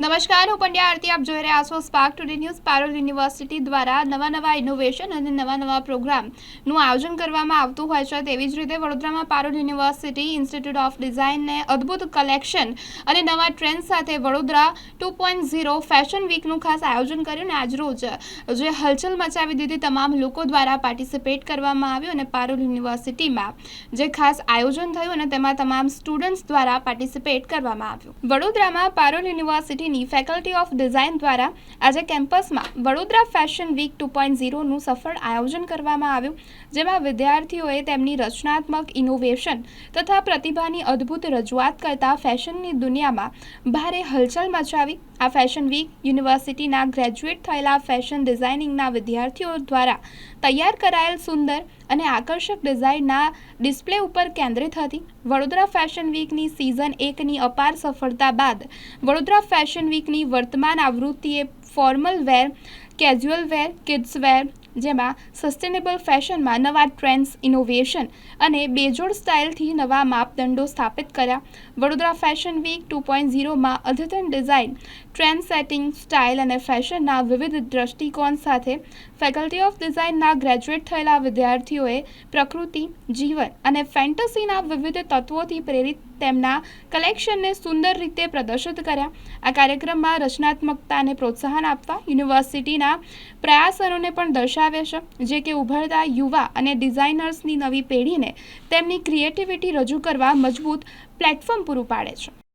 નમસ્કાર, હું પંડ્યા આરતી. આપ જોઈ રહ્યા છો spark today news Parul university દ્વારા નવા નવા ઇનોવેશન અને નવા નવા પ્રોગ્રામનું આયોજન કરવામાં આવતું હોય છે. તેવી જ રીતે વડોદરામાં પારોલ યુનિવર્સિટી ઇન્સ્ટિટ્યૂટ ઓફ ડિઝાઇનને અદ્ભુત કલેક્શન અને નવા ટ્રેન્ડ સાથે Vadodara two point zero fashion વીકનું ખાસ આયોજન કર્યું અને આજરોજ, જે હલચલ મચાવી દીધી તમામ લોકો દ્વારા પાર્ટિસિપેટ કરવામાં આવ્યું અને પારોલ યુનિવર્સિટીમાં જે ખાસ આયોજન થયું અને તેમાં તમામ સ્ટુડન્ટ્સ દ્વારા પાર્ટિસિપેટ કરવામાં આવ્યું. વડોદરામાં પારોલ યુનિવર્સિટીની ફેકલ્ટી ઓફ ડિઝાઇન દ્વારા આજે કેમ્પસમાં Vadodara fashion week two point ઝીરોનું સફળ આયોજન કરવામાં આવ્યું, જેમાં વિદ્યાર્થીઓએ તેમની રચનાત્મક ઇનોવેશન તથા પ્રતિભાની અદ્ભુત રજૂઆત કરતા ફેશનની દુનિયામાં ભારે હલચલ મચાવી. આ ફેશન વીક યુનિવર્સિટીના ગ્રેજ્યુએટ થયેલા ફેશન ડિઝાઇનિંગના વિદ્યાર્થીઓ દ્વારા તૈયાર કરાયેલ સુંદર અને આકર્ષક ડિઝાઇનના ડિસ્પ્લે ઉપર કેન્દ્રિત હતી. વડોદરા ફેશન વીકની સિઝન એકની અપાર સફળતા બાદ વડોદરા ફેશન વીકની વર્તમાન આવૃત્તિએ formal wear, casual wear, kids wear જેમાં સસ્ટેનેબલ ફેશનમાં નવા ટ્રેન્ડ્સ ઇનોવેશન અને બેજોડ સ્ટાઇલથી નવા માપદંડો સ્થાપિત કર્યા. Vadodara fashion week two point ઝીરોમાં અદ્યતન ડિઝાઇન ટ્રેન્ડ સેટિંગ સ્ટાઇલ અને ફેશનના વિવિધ દ્રષ્ટિકોણ સાથે ફેકલ્ટી ઓફ ડિઝાઇનના ગ્રેજ્યુએટ થયેલા વિદ્યાર્થીઓએ પ્રકૃતિ, જીવન અને ફેન્ટસીના વિવિધ તત્વોથી પ્રેરિત તેમના કલેક્શનને સુંદર રીતે પ્રદર્શિત કર્યા. આ કાર્યક્રમમાં રચનાત્મકતાને પ્રોત્સાહન આપવા યુનિવર્સિટીના પ્રયાસનોને પણ દર્શાવે છે, જે કે ઉભરતા યુવા અને ડિઝાઇનર્સની નવી પેઢીને તેમની ક્રિએટિવિટી રજૂ કરવા મજબૂત પ્લેટફોર્મ પૂરું પાડે છે.